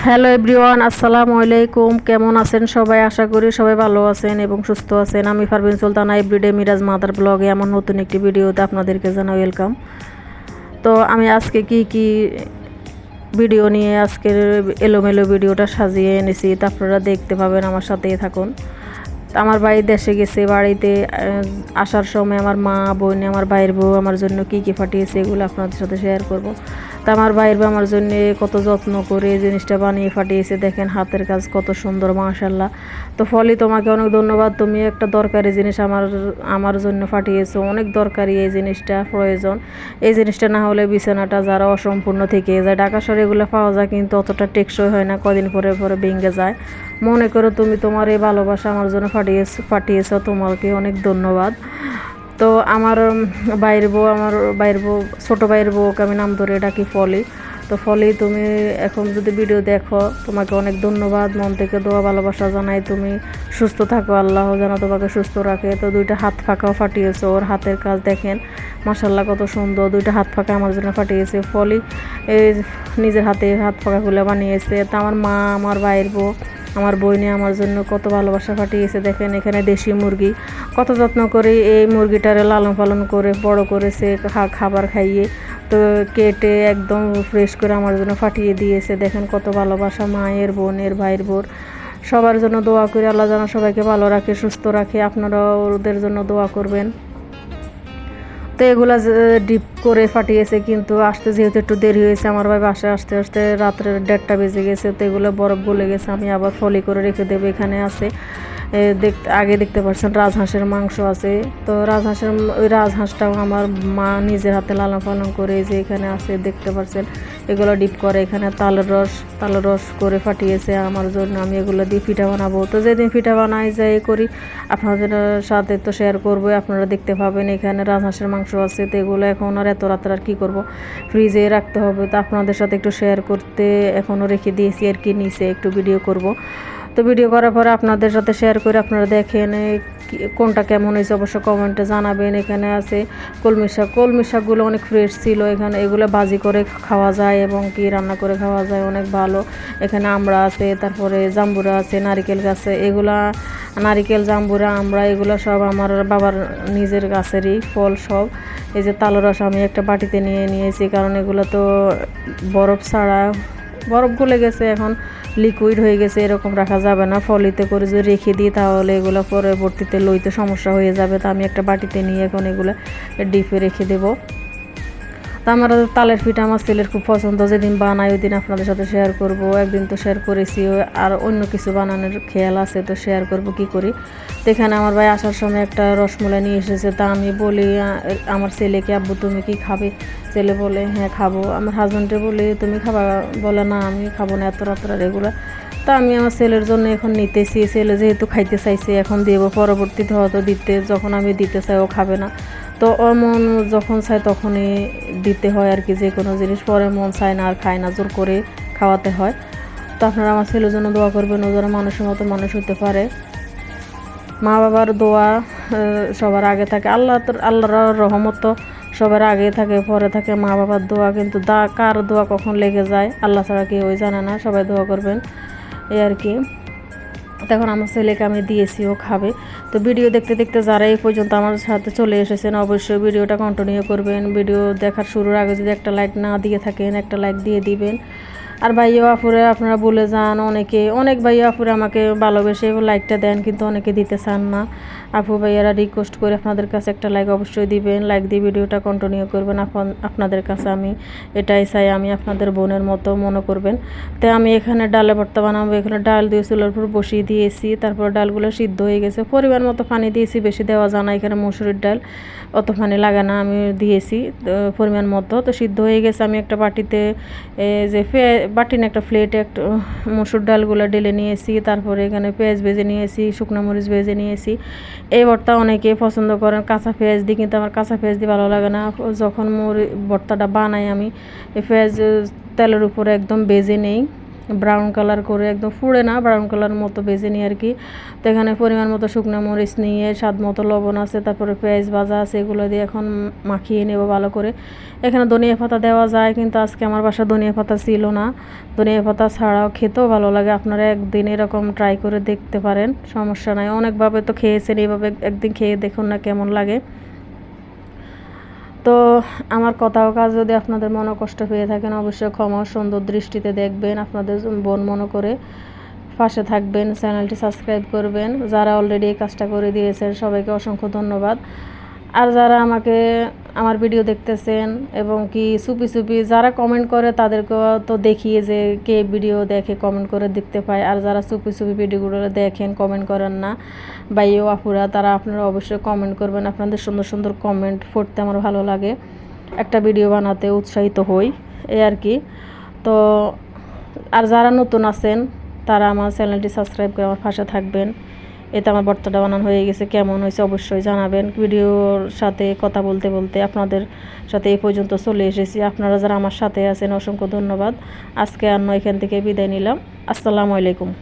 Hello everyone, আসসালামু আলাইকুম। কেমন আছেন সবাই? আশা করি সবাই ভালো আছেন এবং সুস্থ আছেন। আমি পারভিন সুলতানা এভরিডে মিরাজ মাদার ব্লগে এমন নতুন একটি ভিডিওতে আপনাদেরকে জানা ওয়েলকাম তো আমি আজকে কি কি ভিডিও নিয়ে আজকের এলোমেলো ভিডিওটা সাজিয়ে এনেছি, তা আপনারা দেখতে পাবেন, আমার সাথেই থাকুন। আমার ভাই দেশে গেছে, বাড়িতে আসার সময় আমার মা, বোন, আমার ভাইয়ের বউ, আমার জন্য কি কি ফাটিয়েছে এগুলো আপনাদের সাথে শেয়ার করব। তা আমার ভাইয়ের বউ আমার জন্য কত যত্ন করে জিনিসটা বানিয়ে ফাটিয়েছে। দেখেন হাতের কাজ কত সুন্দর মাশাল্লাহ তো ফলে, তোমাকে অনেক ধন্যবাদ। তুমি একটা দরকারি জিনিস আমার আমার জন্য ফাটিয়েছো। অনেক দরকারি এই জিনিসটা, প্রয়োজন। এই জিনিসটা না হলে বিছানাটা যারা অসম্পূর্ণ থেকে যায়, ঢাকা শহরে এগুলো পাওয়া যায় কিন্তু অতটা টেকসই হয় না, কদিন পরে পরে ভেঙে যায়। মনে করো তুমি তোমার এই ভালোবাসা আমার জন্য পাঠিয়েছো পাঠিয়েছো তোমাকে অনেক ধন্যবাদ। তো আমার উম, বাইরের বউ আমার বাইরের বউ ছোটো বাইরের বউকে আমি নাম ধরে ডাকি ফলি। তো ফলি তুমি এখন যদি ভিডিও দেখো তোমাকে অনেক ধন্যবাদ। মন থেকে দোয়া ভালোবাসা জানাই তুমি। সুস্থ থাকো আল্লাহ যেন তোমাকে সুস্থ রাখে। তো দুইটা হাত ফাঁকাও ফাটিয়েছে ওর হাতের কাজ দেখেন। মাসাল্লাহ কত সুন্দর। দুইটা হাত ফাঁকা আমার জন্য ফাটিয়েছে। ফলি এই নিজের হাতে হাত ফাঁকাগুলো বানিয়েছে। তা আমার মা আমার বাইরের বউ আমার বইনে আমার জন্য কত ভালোবাসা পাঠিয়েছে দেখেন এখানে দেশি মুরগি। কত যত্ন করে এই মুরগিটারে লালন পালন করে, বড় করেছে খাবার খাইয়ে, তো কেটে একদম ফ্রেশ করে আমার জন্য পাঠিয়ে দিয়েছে। দেখেন কত ভালোবাসা, মায়ের বোনের ভাইয়ের বোর সবার জন্য দোয়া করে, আল্লাহ যেন সবাইকে ভালো রাখে, সুস্থ রাখে। আপনারাও ওদের জন্য দোয়া করবেন। তো এগুলা ডিপ করে ফাটিয়েছে, কিন্তু আসতে যেহেতু একটু দেরি হয়েছে, আমার ভাই বাসায় আসতে আসতে রাত্রে দেড়টা বেজে গেছে, তো এগুলো বরফ গলে গেছে, আমি আবার ফলি করে রেখে দেবো, এখানে আছে। দেখতে আগে দেখতে পাচ্ছেন রাজহাঁসের মাংস আছে। তো রাজহাঁসের ওই রাজহাঁসটাও আমার মা নিজের হাতে লালন পালন করে যে এখানে আছে, দেখতে পাচ্ছেন এগুলো ডিপ করে, এখানে তালের রস তালের রস করে ফাটিয়েছে আমার জন্য। আমি এগুলো দিয়ে পিঠা বানাবো। তো যেদিন পিঠা বানাই, যাই করি। আপনাদের সাথে তো শেয়ার করব, আপনারা দেখতে পাবেন এখানে রাজহাঁসের মাংস আছে। তো এগুলো এখন আর এত রাত্রে আর কী করব? ফ্রিজে রাখতে হবে। তো আপনাদের সাথে একটু শেয়ার করতে এখনও রেখে দিয়েছি আর কি, নিচে একটু ভিডিও করব। তো ভিডিও করার পরে আপনাদের সাথে শেয়ার করে আপনারা দেখেন কোনটা কেমন হয়েছে অবশ্য কমেন্টে জানাবেন। এখানে আছে কলমি শাক। কলমি শাকগুলো অনেক ফ্রেশ ছিল এখানে। এগুলো ভাজি করে খাওয়া যায় এবং কি রান্না করে খাওয়া যায় অনেক ভালো। এখানে আমড়া আছে, তারপরে জাম্বুরা আছে, নারিকেল গাছে। এগুলা, নারিকেল, জাম্বুরা আমড়া এগুলো সব আমার বাবার নিজের গাছেরই ফল সব। এই যে তালের রস আমি একটা বাটিতে নিয়ে নিয়েছি, কারণ এগুলো তো বরফ ছাড়া বরফ গলে গেছে, এখন লিকুইড হয়ে গেছে, এরকম রাখা যাবে না। ফলিতে করে যদি রেখে দিই তাহলে এগুলো পরবর্তীতে লইতে সমস্যা হয়ে যাবে। তা আমি একটা বাটিতে নিয়ে এখন এগুলো ডিপে রেখে দেবো। তা আমার তালের পিঠা আমার ছেলের খুব পছন্দ, যেদিন বানাই ওই দিন আপনাদের সাথে শেয়ার করব। একদিন তো শেয়ার করেছি, আর অন্য কিছু বানানোর খেয়াল আছে, তো শেয়ার করব কি করি? তো এখানে আমার ভাই আসার সময় একটা রসমলাই নিয়ে এসেছে, তা আমি বলি আমার ছেলেকে, আব্বু তুমি কি খাবে? ছেলে বলে হ্যাঁ খাব। আমার হাজব্যান্ডে বলি, তুমি খাবা? বলে, না, আমি খাব না, এত রাত্রা রেগুলার তা আমি আমার ছেলের জন্য এখন নিতেছি, ছেলে যেহেতু খাইতে চাইছে, এখন দেবো, পরবর্তীতে হয়তো দিতে, যখন আমি দিতে চাই ও খাবে না। তো ওর মন যখন চায় তখনই দিতে হয় আর কি যে কোনো জিনিস। পরে মন চায় না, আর খায় না, জোর করে খাওয়াতে হয়। তো আপনারা আমার ছেলের জন্য দোয়া করবেন, ও যেন মানুষের মতো মানুষ হতে পারে। মা বাবার দোয়া সবার আগে থাকে। আল্লাহ আল্লাহর রহমত তো সবার আগে থাকে, পরে থাকে মা বাবার দোয়া। কিন্তু দা, কার দোয়া কখন লেগে যায়, আল্লাহ ছাড়া কেউই জানে না। সবাই দোয়া করবেন। এই আর কি। তখন আমার ছেলেকে আমি দিয়েছি, ও খাবে। তো ভিডিও দেখতে দেখতে যারা এই পর্যন্ত আমার সাথে চলে এসেছেন, অবশ্যই ভিডিওটা কন্টিনিউ করবেন। ভিডিও দেখার শুরুর আগে যদি একটা লাইক না দিয়ে থাকেন, একটা লাইক দিয়ে দিবেন। আর ভাইয়া আপুরে আপনারা বলে যান অনেকে। অনেক ভাইয়া আপুরে আমাকে ভালোবেসে লাইকটা দেন, কিন্তু অনেকে দিতে চান না। আপু ভাইয়ারা রিকোয়েস্ট করে আপনাদের কাছে একটা লাইক অবশ্যই দিবেন। লাইক দিয়ে ভিডিওটা কন্টিনিউ করবেন আপন- আপনাদের কাছে আমি। এটাই চাই আমি আপনাদের বোনের মতো মনে করবেন। তো আমি এখানে ডালে ভর্তা বানাবো, এখানে ডাল দিয়ে চুলার উপর বসিয়ে দিয়েছি। তারপর ডালগুলো সিদ্ধ হয়ে গেছে। পরিমাণ মতো পানি দিয়েছি, বেশি দেওয়া যায় না এখানে মসুরির ডাল। অত পানি লাগে না, আমি দিয়েছি পরিমাণ মতো। তো সিদ্ধ হয়ে গেছে, আমি একটা বাটিতে যে পে- বাটি না একটা প্লেটে একটা মসুর ডালগুলো ঢেলে নিয়েছি, তারপরে এখানে পেঁয়াজ ভেজে নিয়েছি, শুকনো মরিচ ভেজে নিয়েছি। এই ভর্তা অনেকে পছন্দ করেন, কাঁচা পেঁয়াজ দিই কিন্তু আমার কাঁচা পেঁয়াজ দিয়ে ভালো লাগে না। যখন মরি ভর্তাটা বানাই আমি, এই পেঁয়াজ তেলের উপরে একদম বেজে নেই। ব্রাউন কালার করে একদম ফুড়ে না ব্রাউন কালার মতো বেজে নিই আর কি। তো এখানে পরিমাণ মতো শুকনো মরিচ নিয়ে, স্বাদ মতো লবণ আছে, তারপরে পেঁয়াজ ভাজা আছে, এগুলো দিয়ে এখন মাখিয়ে নেব ভালো করে। এখানে ধনিয়া পাতা দেওয়া যায়, কিন্তু আজকে আমার বাসা ধনিয়া পাতা ছিল না। ধনিয়া পাতা ছাড়াও খেতেও ভালো লাগে, আপনারা একদিন এরকম ট্রাই করে দেখতে পারেন, সমস্যা নাই। অনেকভাবে তো খেয়েছেন, এইভাবে একদিন খেয়ে দেখুন না কেমন লাগে। তো আমার কথাও কাজ যদি আপনাদের মনে কষ্ট পেয়ে থাকেন অবশ্যই ক্ষমা সুন্দর দৃষ্টিতে দেখবেন, আপনাদের বোন মনে করে পাশে থাকবেন, চ্যানেলটি সাবস্ক্রাইব করবেন। যারা অলরেডি এই কাজটা করে দিয়েছেন, সবাইকে অসংখ্য ধন্যবাদ। আর যারা আমাকে আমার ভিডিও দেখতেছেন এবং কি সুপি সুপি যারা কমেন্ট করে তাদেরকে তো দেখিয়ে যে কে ভিডিও দেখে কমেন্ট করে দেখতে পায়। আর যারা সুপি সুপি ভিডিওগুলো দেখেন কমেন্ট করেন না বা ইউ আপুরা, তারা আপনারা অবশ্যই কমেন্ট করবেন। আপনাদের সুন্দর সুন্দর কমেন্ট পড়তে আমার ভালো লাগে। একটা ভিডিও বানাতে উৎসাহিত হই, এই আর কি। তো, আর যারা নতুন আছেন, তারা আমার চ্যানেলটি সাবস্ক্রাইব করে আমার পাশে থাকবেন। এতে আমার বর্তাটা বানানো হয়ে গেছে। কেমন হয়েছে অবশ্যই জানাবেন। ভিডিওর সাথে কথা বলতে বলতে আপনাদের সাথে এ পর্যন্ত চলে এসেছি। আপনারা যারা আমার সাথে আছেন, অসংখ্য ধন্যবাদ। আজকে আর এখান থেকে বিদায় নিলাম। আসসালামু আলাইকুম।